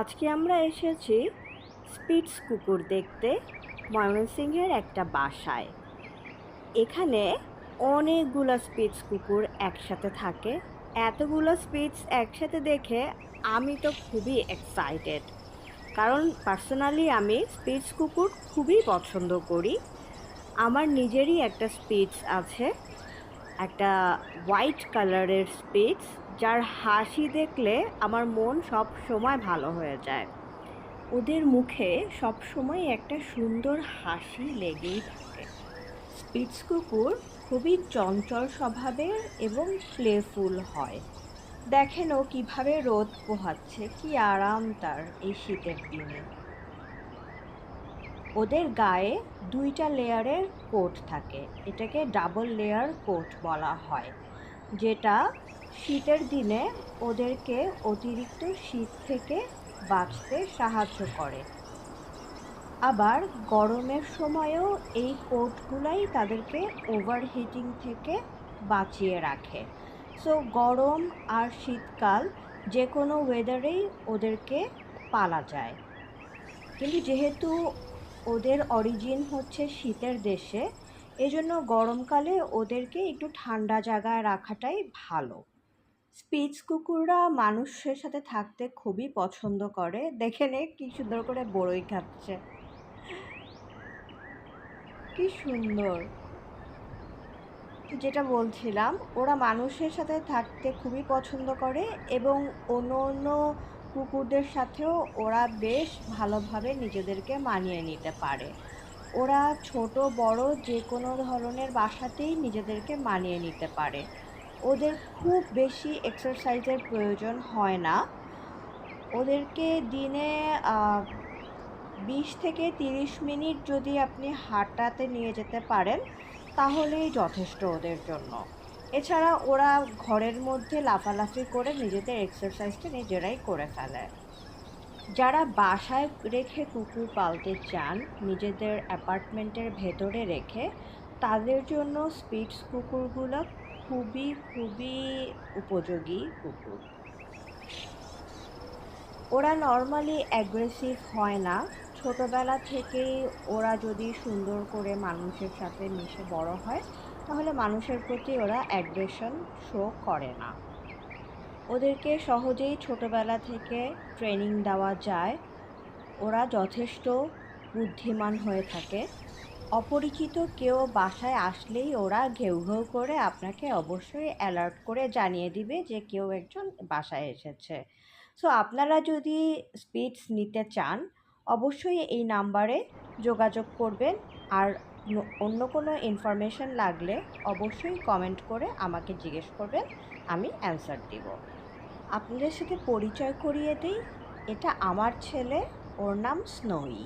আজকে আমরা এসেছি স্পিটস কুকুর দেখতে ময়মনসিংহের একটা বাসায়। এখানে অনেকগুলো স্পিটস কুকুর একসাথে থাকে। এতগুলো স্পিটস একসাথে দেখে আমি তো খুবই এক্সাইটেড কারণ পার্সোনালি আমি স্পিটস কুকুর খুবই পছন্দ করি। আমার নিজেরই একটা স্পিটস আছে। একটা হোয়াইট কালারের স্পিটস যার হাসি দেখলে আমার মন সব সময় ভালো হয়ে যায়। ওদের মুখে সব সময় একটা সুন্দর হাসি লেগেই থাকে। স্পিটস কুকুর খুবই চঞ্চল স্বভাবের এবং প্লেফুল হয়। দেখেন ও কীভাবে রোদ পোহাচ্ছে, কি আরাম তার এই শীতের দিনে। ওদের গায়ে দুইটা লেয়ারের কোট থাকে। এটাকে ডাবল লেয়ার কোট বলা হয়, যেটা শীতের দিনে ওদেরকে অতিরিক্ত শীত থেকে বাঁচতে সাহায্য করে। আবার গরমের সময়ও এই কোটগুলাই তাদেরকে ওভারহিটিং থেকে বাঁচিয়ে রাখে। সো গরম আর শীতকাল যে কোনো ওয়েদারেই ওদেরকে পালা যায়। কিন্তু যেহেতু ওদের অরিজিন হচ্ছে শীতের দেশে। এজন্য গরমকালে ওদেরকে একটু ঠান্ডা জায়গায় রাখাটাই ভালো। স্পিচ কুকুররা মানুষের সাথে থাকতে খুবই পছন্দ করে। দেখে নে কি সুন্দর করে বড়ই খাচ্ছে কি সুন্দর। যেটা বলছিলাম, ওরা মানুষের সাথে থাকতে খুবই পছন্দ করে এবং অন্য অন্য কুকুরদের সাথেও ওরা বেশ ভালোভাবে নিজেদেরকে মানিয়ে নিতে পারে। ওরা ছোট, বড় যে কোনো ধরনের বাসাতেই নিজেদেরকে মানিয়ে নিতে পারে। ওদের খুব বেশি এক্সারসাইজের প্রয়োজন হয় না। ওদেরকে দিনে বিশ থেকে তিরিশ মিনিট যদি আপনি হাঁটাতে নিয়ে যেতে পারেন, তাহলেই যথেষ্ট ওদের জন্য। এছাড়া ওরা ঘরের মধ্যে লাফালাফি করে নিজেদের এক্সারসাইজটা নিজেরাই করে ফেলে। যারা বাসায় রেখে কুকুর পালতে চান, নিজেদের অ্যাপার্টমেন্টের ভেতরে রেখে, তাদের জন্য স্পিডস কুকুরগুলো খুবই খুবই উপযোগী কুকুর। ওরা নর্মালি অ্যাগ্রেসিভ হয় না। ছোটোবেলা থেকেই ওরা যদি সুন্দর করে মানুষের সাথে মিশে বড় হয়, তাহলে মানুষের প্রতি ওরা অ্যাগ্রেশন শো করে না। ওদেরকে সহজেই ছোটোবেলা থেকে ট্রেনিং দেওয়া যায়। ওরা যথেষ্ট বুদ্ধিমান হয়ে থাকে। অপরিচিত কেউ বাসায় আসলেই ওরা ঘেউ ঘেউ করে আপনাকে অবশ্যই অ্যালার্ট করে জানিয়ে দিবে যে কেউ একজন বাসায় এসেছে। সো আপনারা যদি স্পিডস নিতে চান অবশ্যই এই নাম্বারে যোগাযোগ করবেন আর অন্য কোনো ইনফরমেশান লাগলে অবশ্যই কমেন্ট করে আমাকে জিজ্ঞেস করবেন, আমি অ্যান্সার দিব। আপনাদের সাথে পরিচয় করিয়ে দিই, এটা আমার ছেলে, ওর নাম স্নোই